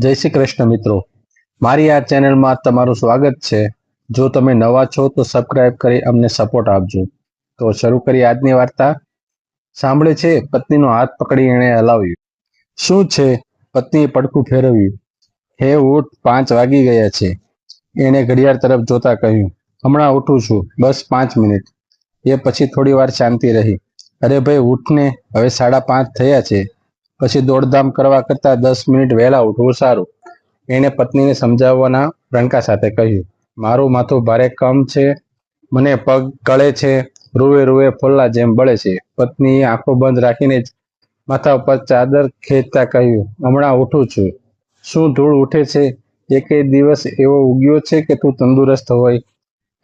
જય શ્રી કૃષ્ણ મિત્રો. મારી આ ચેનલમાં તમારું સ્વાગત છે. જો તમે નવા છો તો સબસ્ક્રાઇબ કરી અમને સપોર્ટ આપજો. તો શરૂ કરી આજની વાર્તા. સાંભળે છે, પત્નીનો હાથ પકડી એણે હલાવ્યું. શું છે? પત્નીએ પડખું ફેરવ્યું. હે, ઉઠ, પાંચ વાગી ગયા છે. એણે ઘડિયાળ તરફ જોતા કહ્યું, હમણાં ઉઠું છું. બસ પાંચ મિનિટ. એ પછી થોડી વાર શાંતિ રહી. અરે ભાઈ, ઉઠને. હવે સાડા પાંચ થયા છે. પછી દોડધામ કરવા કરતા દસ મિનિટ વહેલા ઉઠવું સારું. એણે પત્નીને સમજાવવાના રણકા સાથે કહ્યું, મારું માથું ભારે કમ છે, મને પગ ગળે છે રૂવે રૂવે ફોલ્લા જેમ બળે છે. પત્નીએ આંખો બંધ રાખીને જ માથા ઉપર ચાદર ખેંચતા કહ્યું, હમણાં ઉઠું છું. શું ધૂળ ઉઠે છે? એક દિવસ એવો ઉગ્યો છે કે તું તંદુરસ્ત હોય,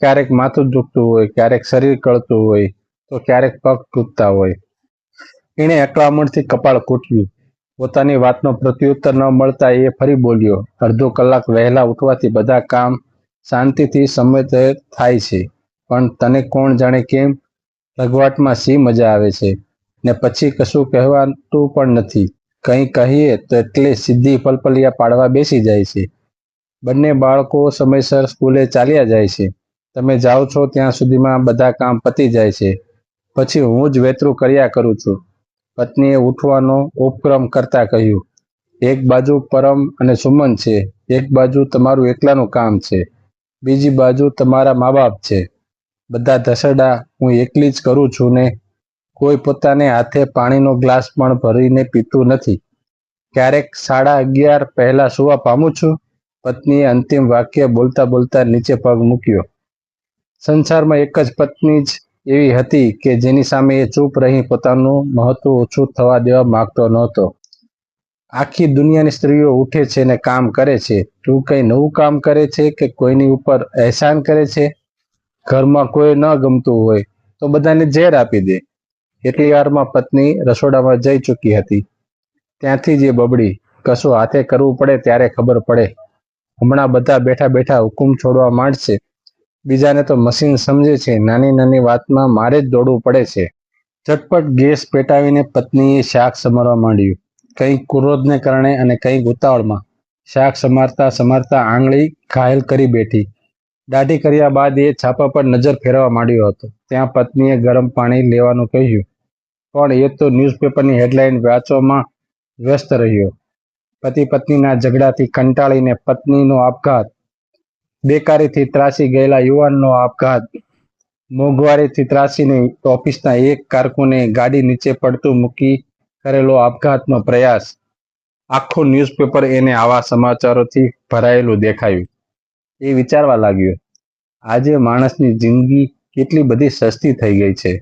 ક્યારેક માથું દુખતું હોય, ક્યારેક શરીર કળતું હોય, તો ક્યારેક પગ તૂટતા હોય. એણે અકળામણથી કપાળ કૂટ્યું પોતાની વાતનો પ્રત્યુત્તર ન મળતા એ ફરી બોલ્યો, અડધો કલાક વહેલા ઉઠવાથી બધા કામ શાંતિથી સમય થાય છે, પણ તને કોણ જાણે કેમ રઘવાટમાં સી મજા આવે છે? ને પછી કશું કહેવાતું પણ નથી. કંઈ કહીએ તો એટલે સીધી પલપલિયા પાડવા બેસી જાય છે. બંને બાળકો સમયસર સ્કૂલે ચાલ્યા જાય છે. તમે જાઓ છો ત્યાં સુધીમાં બધા કામ પતી જાય છે. પછી હું જ વેતરું કર્યા કરું છું. પત્નીએ ઉઠવાનો ઉપક્રમ કરતા કહ્યું, એક બાજુ પરમ અને સુમન છે, એક બાજુ તમારું એકલાનું કામ છે, બીજી બાજુ તમારા મા બાપ છે. બધા ધસડા હું એકલી જ કરું છું ને કોઈ પોતાને હાથે પાણીનો ગ્લાસ પણ ભરીને પીતું નથી. ક્યારેક સાડા અગિયાર પહેલા સુવા પામું છું. પત્નીએ અંતિમ વાક્ય બોલતા બોલતા નીચે પગ મૂક્યો. સંસારમાં એક જ પત્ની જ એવી હતી કે જેની સામે એ ચૂપ રહી પોતાનું મહત્વ ઓછું થવા દેવા માગતો નહોતો. આખી દુનિયાની સ્ત્રીઓ ઉઠે છે ને કામ કરે છે. તું કઈ નવું કામ કરે છે કે કોઈની ઉપર અહેસાન કરે છે? ઘરમાં કોઈ ન ગમતું હોય તો બધાને ઝેર આપી દે. એટલી વારમાં પત્ની રસોડામાં જઈ ચૂકી હતી. ત્યાંથી જ બબડી કશું હાથે કરવું પડે ત્યારે ખબર પડે. હમણાં બધા બેઠા બેઠા હુકુમ છોડવા માંડશે. બીજાને તો મશીન સમજે છે. નાની નાની વાતમાં મારે જ દોડવું પડે છે. ઝટપટ ગેસ પેટાવીને પત્નીએ શાક સમારવા માંડ્યું. કંઈક ક્રોધને કારણે અને કંઈક ઉતાવળમાં. શાક સમારતા સમારતા આંગળી ઘાયલ કરી બેઠી. દાઢી કર્યા બાદ એ છાપા પર નજર ફેરવા માંડ્યો હતો. ત્યાં પત્નીએ ગરમ પાણી લેવાનું કહ્યું. પણ એ તો ન્યૂઝપેપરની હેડલાઇન વાંચવામાં વ્યસ્ત રહ્યો. પતિ પત્નીના ઝઘડાથી કંટાળીને પત્નીનો આપઘાત બેકારીથી ત્રાસી ગયેલા યુવાનનો આપઘાત. મોંઘવારીથી ત્રાસીને ઓફિસના એક કારકુને ગાડી નીચે પડતું મૂકી કરેલો આપઘાતનો પ્રયાસ. આખું ન્યૂઝપેપર એને આવા સમાચારોથી ભરાયેલું દેખાયું. એ વિચારવા લાગ્યું, આજે માણસની જિંદગી કેટલી બધી સસ્તી થઈ ગઈ છે.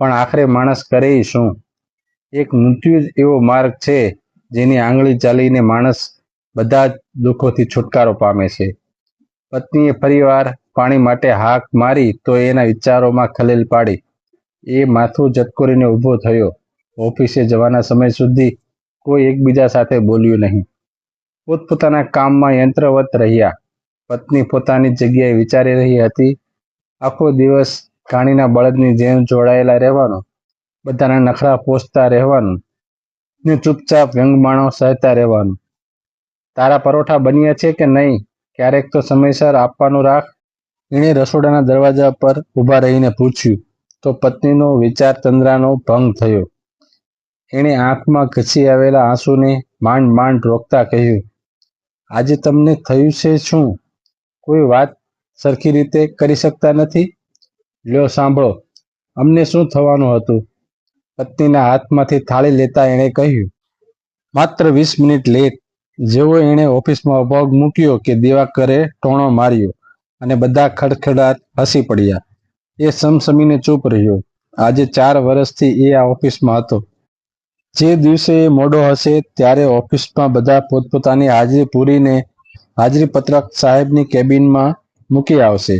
પણ આખરે માણસ કરે શું? એક મૃત્યુ જ એવો માર્ગ છે જેની આંગળી ચાલીને માણસ બધા જ દુઃખોથી છુટકારો પામે છે. પત્નીએ ફરીવાર પાણી માટે હાક મારી તો એના વિચારોમાં ખલેલ પાડી. એ માથું જટકોરીને ઊભો થયો. ઓફિસે જવાના સમય સુધી કોઈ એકબીજા સાથે બોલ્યું નહીં. પોતપોતાના કામમાં યંત્રવત રહ્યા. પત્ની પોતાની જગ્યાએ વિચારી રહી હતી, આખો દિવસ ઘાણીના બળદની જેમ જોડાયેલા રહેવાનું, બધાના નખરા પોસતા રહેવાનું, ને ચૂપચાપ વ્યંગમાણો સહેતા રહેવાનું. તારા પરોઠા બન્યા છે કે નહીં? ક્યારેક તો સમયસર આપવાનું રાખ. એણે રસોડાના દરવાજા પર ઊભા રહીને પૂછ્યું, તો પત્નીનો વિચાર તંદ્રાનો ભંગ થયો? એણે આંખમાં ઘસી આવેલા આંસુને માંડ માંડ રોકતા કહ્યું, આજે તમને થયું છે શું? કોઈ વાત સરખી રીતે કરી શકતા નથી? લ્યો સાંભળો, અમને શું થવાનું હતું? પત્નીના હાથમાંથી થાળી લેતા એણે કહ્યું, માત્ર વીસ મિનિટ લેટ. જેવો એણે ઓફિસમાં પગ મૂક્યો કે દિવાકરે ટોણો માર્યો અને બધા ખડખડાટ હસી પડ્યા. એ સમસમીને ચૂપ રહ્યો. આજે ચાર વર્ષથી એ આ ઓફિસમાં હતો. જે દિવસે એ મોડો હશે ત્યારે ઓફિસમાં બધા પોતપોતાની હાજરી પૂરીને હાજરી પત્રક સાહેબની કેબિનમાં મૂકી આવશે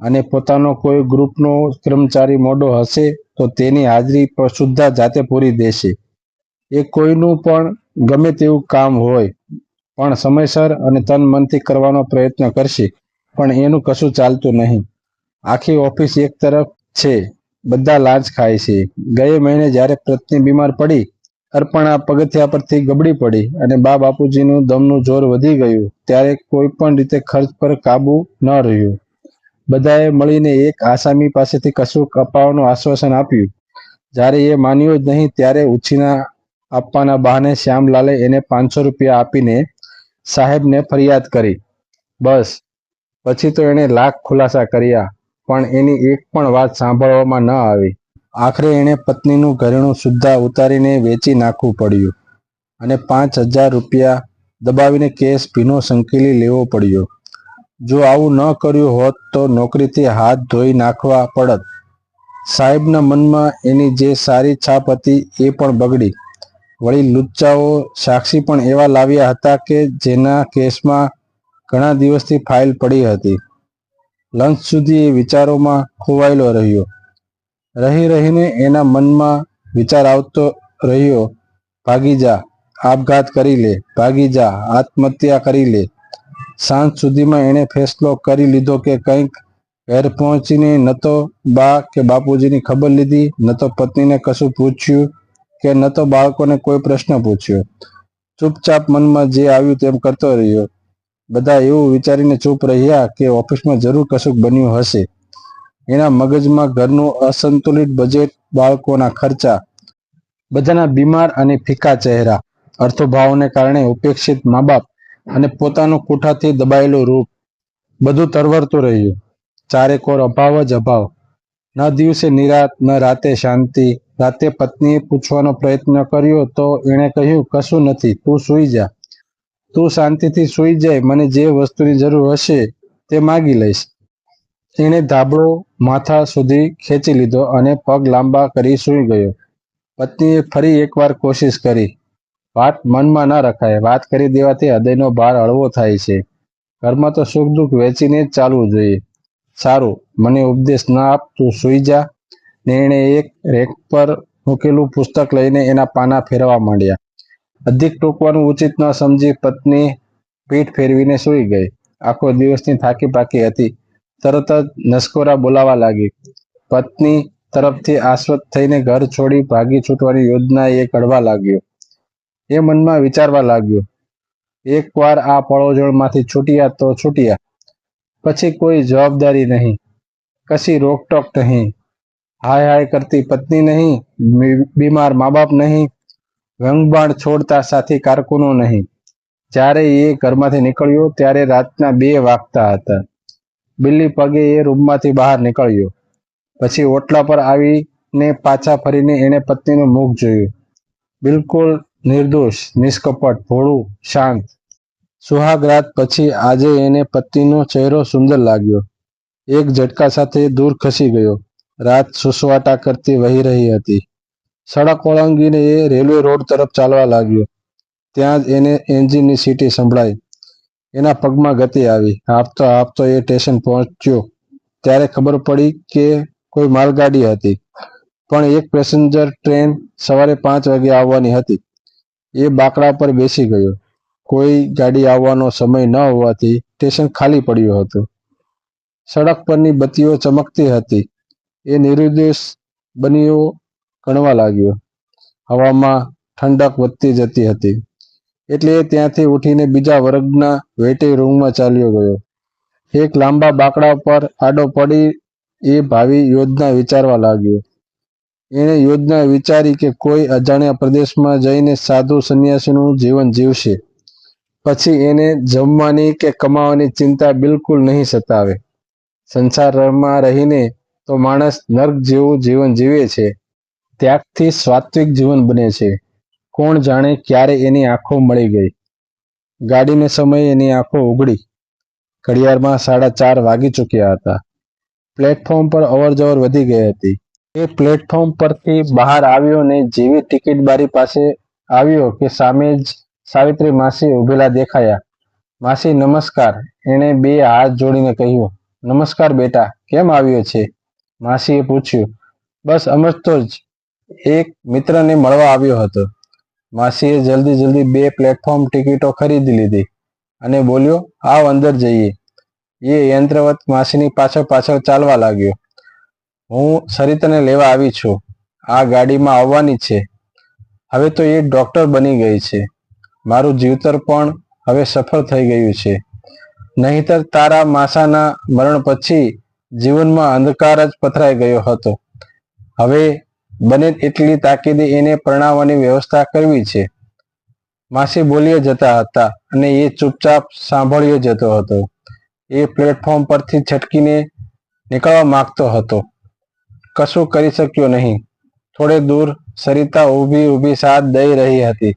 અને પોતાનો કોઈ ગ્રુપનો કર્મચારી મોડો હશે તો તેની હાજરી સુદ્ધા જાતે પૂરી દેશે. એ કોઈનું પણ ગમે તેવું કામ હોય, પણ સમયસર અને તન મનથી કરવાનો પ્રયત્ન કરશે. પણ એનું કશું ચાલતું નહીં. આખી ઓફિસ એક તરફ છે, બધા લાંચ ખાય છે. ગયે મહિને જ્યારે પત્ની બીમાર પડી, અર્પણા પગથિયા પરથી ગબડી પડી અને બા બાપુજીનું દમનું જોર વધી ગયું, ત્યારે કોઈ પણ રીતે ખર્ચ પર કાબુ ન રહ્યું. બધાએ મળીને એક આસામી પાસેથી કશું કપાવવાનું આશ્વાસન આપ્યું. જ્યારે એ માન્યું જ નહીં, ત્યારે ઉછીના આપવાના બહાને શ્યામલાલે એને પાંચસો રૂપિયા આપીને સાહેબને ફરિયાદ કરી. બસ, પછી તો એણે લાખ ખુલાસા કર્યા, પણ એની એક પણ વાત સાંભળવામાં ન આવી. આખરે એણે પત્નીનું ઘરેણું સુદ્ધા ઉતારીને વેચી નાખવું પડ્યું અને પાંચ હજાર રૂપિયા દબાવીને કેસ ભીનો સંકેલી લેવો પડ્યો. જો આવું ન કર્યું હોત તો નોકરીથી હાથ ધોઈ નાખવા પડત. સાહેબના મનમાં એની જે સારી છાપ હતી એ પણ બગડી. વળી લુચ્ચાઓ સાક્ષી પણ એવા લાવ્યા હતા કે જેના કેસમાં ઘણા દિવસથી ફાઇલ પડી હતી. લંચ સુધી એ વિચારોમાં ખોવાયેલો રહ્યો. રહી રહીને એના મનમાં વિચાર આવતો રહ્યો, ભાગી જા, આપઘાત કરી લે, ભાગી જા, આત્મહત્યા કરી લે. સાંજ સુધીમાં એણે ફેસલો કરી લીધો કે કંઈક ઘેર પહોંચીને ન તો બા કે બાપુજીની ખબર લીધી, ન તો પત્નીને કશું પૂછ્યું કે ન તો બાળકોને કોઈ પ્રશ્ન પૂછ્યો. ચૂપચાપ મનમાં જે આવ્યું તેમ કરતો રહ્યો. બધા એવું વિચારીને ચૂપ રહ્યા કે ઓફિસમાં જરૂર કશુંક બન્યું હશે. એના મગજમાં ઘરનું અસંતુલિત બજેટ બાળકોના ખર્ચા, બધાના બીમાર અને ફીકા ચહેરા, અર્થભાવને કારણે ઉપેક્ષિત મા બાપ અને પોતાનું કુઠાથી દબાયેલું રૂપ, બધું તરવરતું રહ્યું. ચારેકોર અભાવ જ અભાવ. ન દિવસે નિરાત ન રાતે શાંતિ રાતે પત્નીએ પૂછવાનો પ્રયત્ન કર્યો તો એણે કહ્યું, કશું નથી, તું સૂઈ જા. તું શાંતિથી સૂઈ જાય, મને જે વસ્તુની જરૂર હશે તે માગી લઈશ. એણે ધાબળો માથા સુધી ખેંચી લીધો અને પગ લાંબા કરી સૂઈ ગયો. પત્નીએ ફરી એકવાર કોશિશ કરી. વાત મનમાં ન રખાય. વાત કરી દેવાથી હૃદયનો ભાર હળવો થાય છે. ઘરમાં તો સુખ દુઃખ વેચીને જ ચાલવું જોઈએ. સારું, મને ઉપદેશ ના આપ, તું સૂઈ જા. ને એક રેક પર મૂકેલું પુસ્તક લઈને એના પાના ફેરવા માંડ્યા. અધિક ટૂંકવાનું ઉચિત ન સમજી પત્ની પીઠ ફેરવીને સૂઈ ગઈ. આખો દિવસની થાકી પાકી હતી. તરત જ નસકોરા બોલાવા લાગી. પત્ની તરફથી આશ્વત થઈને ઘર છોડી ભાગી છૂટવાની યોજના એ ઘડવા લાગ્યો. એ મનમાં વિચારવા લાગ્યો એકવાર આ પળોજોળમાંથી છૂટ્યા તો છૂટ્યા. પછી કોઈ જવાબદારી નહીં. કશી રોકટોક નહીં. હાય હાય કરતી પત્ની નહીં બીમાર મા બાપ નહીં રંગબાણ છોડતા સાથી કારકુનો નહીં. જ્યારે એ ઘરમાંથી નીકળ્યો, ત્યારે રાતના બે વાગતા હતા. બિલ્લી પગે એ રૂમમાંથી બહાર નીકળ્યો. પછી ઓટલા પર આવીને પાછા ફરીને એણે પત્નીનું મુખ જોયું. બિલકુલ નિર્દોષ, નિષ્કપટ, ભોળું, શાંત. સુહાગ રાત પછી આજે એને પત્નીનો ચહેરો સુંદર લાગ્યો. એક ઝટકા સાથે દૂર ખસી ગયો. રાત સુસવાટા કરતી વહી રહી હતી. સડક ઓળંગીને એ રેલવે રોડ તરફ ચાલવા લાગ્યો. ત્યાં જ એને એન્જિનની સીટી સંભળાઈ. એના પગમાં ગતિ આવી. હાંફતો હાંફતો એ સ્ટેશન પહોંચ્યો. ત્યારે ખબર પડી કે કોઈ માલગાડી હતી. પણ એક પેસેન્જર ટ્રેન સવારે પાંચ વાગે આવવાની હતી. એ બાકડા પર બેસી ગયો. કોઈ ગાડી આવવાનો સમય ન હોવાથી સ્ટેશન ખાલી પડ્યું હતું. સડક પરની બત્તીઓ ચમકતી હતી. એ નિરુદ્દેશ બનીઓ ગણવા લાગ્યો. હવામાં ઠંડક વધતી જતી હતી. એટલે એ ત્યાંથી ઉઠીને બીજા વર્ગના વેઇટિંગ રૂમમાં ચાલ્યો ગયો. એક લાંબા બાકડા પર આડો પડી એ ભાવિ યોજના વિચારવા લાગ્યો. એણે યોજના વિચારી કે કોઈ અજાણ્યા પ્રદેશમાં જઈને સાધુ સંન્યાસીનું જીવન જીવશે. પછી એને જમવાની કે કમાવાની ચિંતા બિલકુલ નહીં સતાવે. સંસારમાં રહીને તો માણસ નર્ક જેવું જીવન જીવે છે, ત્યાગથી સાત્વિક જીવન બને છે. કોણ જાણે ક્યારે એની આંખો મળી ગઈ? ગાડીને સમયે એની આંખો ઉઘડી ઘડિયાળમાં સાડા ચાર વાગી ચૂક્યા હતા. પ્લેટફોર્મ પર અવરજવર વધી ગઈ હતી. એ પ્લેટફોર્મ પરથી બહાર આવ્યો ને જેવી ટિકિટ બારી પાસે આવ્યો કે સામે જ સાવિત્રી માસી ઉભેલા દેખાયા. માસી, નમસ્કાર. એણે બે હાથ જોડીને કહ્યું, નમસ્કાર બેટા, કેમ આવ્યો છે? માસીએ પૂછ્યું, બસ સમજતો જ. એક મિત્રને મળવા આવ્યો હતો. માસીએ જલ્દી જલ્દી બે પ્લેટફોર્મ ટિકિટો ખરીદી લીધી અને બોલ્યો, આવ અંદર જઈએ. એ યંત્રવત માસીની પાછળ પાછળ ચાલવા લાગ્યો. હું સરિતાને લેવા આવી છું. આ ગાડીમાં આવવાની છે. હવે તો એ ડોક્ટર બની ગઈ છે. મારું જીવતર પણ હવે સફળ થઈ ગયું છે. નહીતર તારા માસાના મરણ પછી જીવનમાં અંધકાર જ પથરાઈ ગયો હતો. હવે બને એટલી તાકીદે એને પરણાવવાની વ્યવસ્થા કરવી છે. માસી બોલીએ જતા હતા અને એ ચૂપચાપ સાંભળ્યો જતો હતો. એ પ્લેટફોર્મ પરથી છટકીને નીકળવા માંગતો હતો. કશું કરી શક્યો નહીં. થોડે દૂર સરિતા ઊભી ઊભી સાથ દઈ રહી હતી.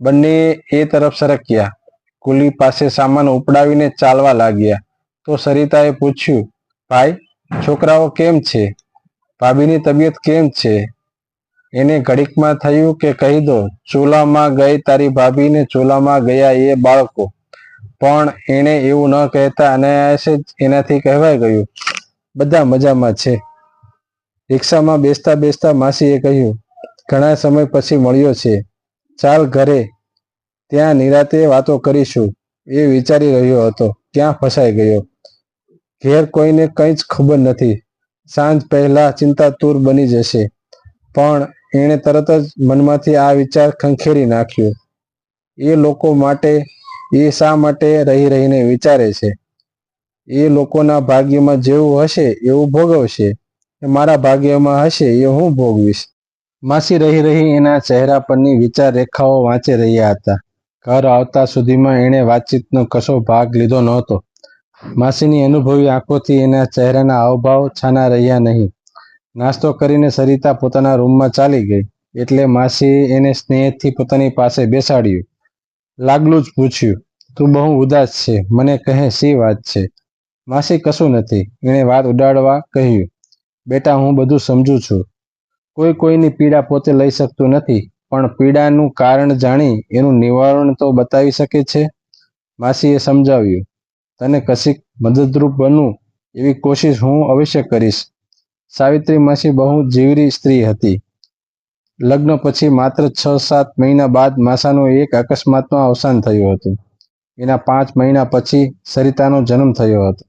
બંને એ તરફ સરક્યા. કુલી પાસે સામાન ઉપડાવીને ચાલવા લાગ્યા. તો સરિતાએ પૂછ્યું ભાઈ, છોકરાઓ કેમ છે? ભાભીની તબિયત કેમ છે? એને ઘડીકમાં થયું કે કહી દો, ચૂલામાં ગઈ તારી ભાભી ને ચૂલામાં ગયા એ બાળકો. પણ એણે એવું ન કહેતા અનાયાસે જ એનાથી કહેવાય ગયું, બધા મજામાં છે. રિક્ષામાં બેસતા બેસતા માસીએ કહ્યું, ઘણા સમય પછી મળ્યો છે. ચાલ ઘરે. ત્યાં નિરાતે વાતો કરીશું. એ વિચારી રહ્યો હતો ક્યાં ફસાઈ ગયો. ઘેર કોઈને કંઈ જ ખબર નથી. સાંજ પહેલા ચિંતાતુર બની જશે. પણ એણે તરત જ મનમાંથી આ વિચાર ખંખેરી નાખ્યો. એ લોકો માટે, એ શા માટે રહી રહીને વિચારે છે? એ લોકોના ભાગ્યમાં જેવું હશે, એવું ભોગવશે. મારા ભાગ્યમાં હશે, એ હું ભોગવીશ. માસી રહી રહી એના ચહેરા પરની વિચાર રેખાઓ વાંચી રહ્યા હતા. ઘર આવતા સુધીમાં એણે વાતચીતનો કશો ભાગ લીધો નહોતો. માસીની અનુભવી આંખોથી એના ચહેરાના હાવભાવ છાના રહ્યા નહીં. નાસ્તો કરીને સરિતા પોતાના રૂમમાં ચાલી ગઈ, એટલે માસી એને સ્નેહથી પોતાની પાસે બેસાડ્યું. લાગલું જ પૂછ્યું, તું બહુ ઉદાસ છે, મને કહે શી વાત છે? માસી કશું નથી, એણે વાત ઉડાડવા કહ્યું, બેટા, હું બધું સમજુ છું. કોઈ કોઈની પીડા પોતે લઈ શકતું નથી, પણ પીડાનું કારણ જાણી એનું નિવારણ તો બતાવી શકે છે? માસીએ સમજાવ્યું તને કશીક મદદરૂપ બનવું એવી કોશિશ હું અવશ્ય કરીશ. સાવિત્રી માસી બહુ જીવરી સ્ત્રી હતી. લગ્ન પછી માત્ર છ સાત મહિના બાદ માસાનું એક અકસ્માતમાં અવસાન થયું હતું. એના પાંચ મહિના પછી સરિતાનો જન્મ થયો હતો.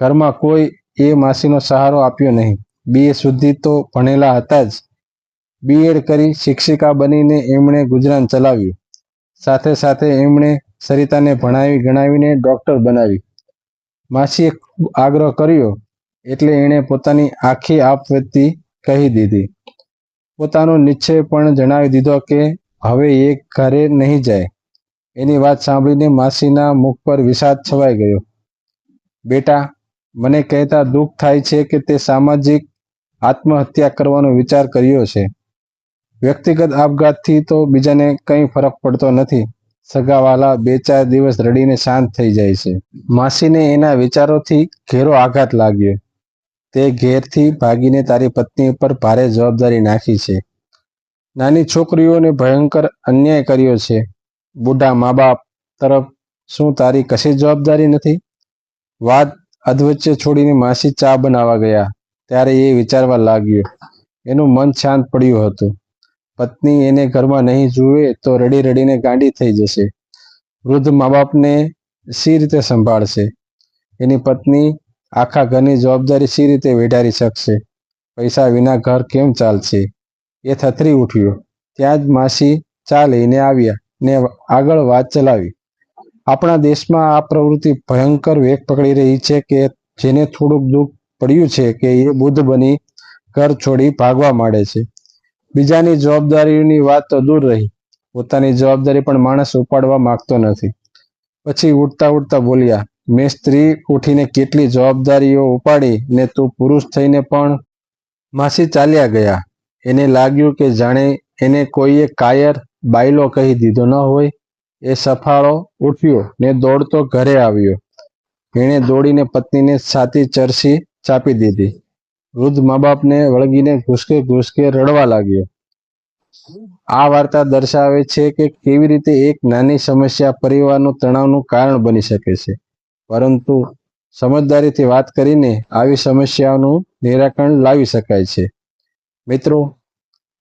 ઘરમાં કોઈ એ માસીનો સહારો આપ્યો નહીં. બીએ સુધી તો ભણેલા હતા જ. બીએડ કરી શિક્ષિકા બનીને એમણે ગુજરાન ચલાવ્યું. સાથે સાથે એમણે સરિતાને ભણાવી ગણાવીને ડોક્ટર બનાવી. માસીએ આગ્રહ કર્યો એટલે એણે પોતાની આખી આપવીતી કહી દીધી. પોતાનો નિશ્ચય પણ જણાવી દીધો કે હવે એ ઘરે નહીં જાય. એની વાત સાંભળીને માસીના મુખ પર વિષાદ છવાઈ ગયો. બેટા, મને કહેતા દુઃખ થાય છે કે તે સામાજિક આત્મહત્યા કરવાનો વિચાર કર્યો છે. વ્યક્તિગત આપઘાતથી તો બીજાને કંઈ ફરક પડતો નથી. સગાવાલા બે ચાર દિવસ રડીને શાંત થઈ જાય છે. માસીને એના વિચારોથી ઘેરો આઘાત લાગ્યો. તે ઘેરથી ભાગીને તારી પત્ની ઉપર ભારે જવાબદારી નાખી છે. નાની છોકરીઓને ભયંકર અન્યાય કર્યો છે. બુઢા મા બાપ તરફ શું તારી કશી જવાબદારી નથી? વાત અધવચ્ચે છોડીને માસી ચા બનાવવા ગયા. ત્યારે એ વિચારવા લાગ્યો. એનું મન શાંત પડ્યું હતું. પત્ની એને ઘરમાં નહીં જુએ તો રડી રડીને ગાંડી થઈ જશે. વૃદ્ધ મા બાપને સી રીતે સંભાળશે? એની પત્ની આખા ઘરની જવાબદારી સી રીતે વેઢારી શકશે? પૈસા વિના ઘર કેમ ચાલશે? એ થથરી ઉઠ્યો. ત્યાં જ માસી ચા લઈને આવ્યા ને આગળ વાત ચલાવી. આપણા દેશમાં આ પ્રવૃત્તિ ભયંકર વેગ પકડી રહી છે કે જેને થોડુંક દુઃખ પડ્યું છે કે એ બુદ્ધ બની ઘર છોડી ભાગવા માંડે છે. બીજાની જવાબદારીની વાત તો દૂર રહી. પોતાની જવાબદારી પણ માણસ ઉપાડવા માંગતો નથી. પછી ઉઠતા ઉઠતા બોલ્યા, મેં સ્ત્રી ઉઠીને કેટલી જવાબદારીઓ ઉપાડી ને તું પુરુષ થઈને પણ માસી ચાલ્યા ગયા. એને લાગ્યું કે જાણે એને કોઈએ કાયર બાયલો કહી દીધો ન હોય. એ સફાળો ઉઠ્યો ને દોડતો ઘરે આવ્યો. એણે દોડીને પત્નીને છાતી ચરસી ચાપી દીધી. વૃદ્ધ મા બાપને વળગીને ઘૂસકે ઘૂસકે રડવા લાગ્યો. આ વાર્તા દર્શાવે છે કે કેવી રીતે એક નાની સમસ્યા પરિવારનું તણાવનું કારણ બની શકે છે. પરંતુ સમજદારીથી વાત કરીને આવી સમસ્યાઓનું નિરાકરણ લાવી શકાય છે. મિત્રો,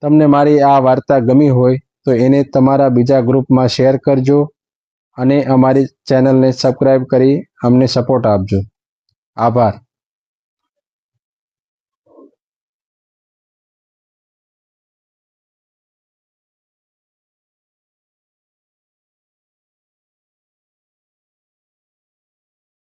તમને મારી આ વાર્તા ગમી હોય તો એને તમારા બીજા ગ્રુપમાં શેર કરજો અને અમારી ચેનલને સબસ્ક્રાઈબ કરી અમને સપોર્ટ આપજો. આભાર.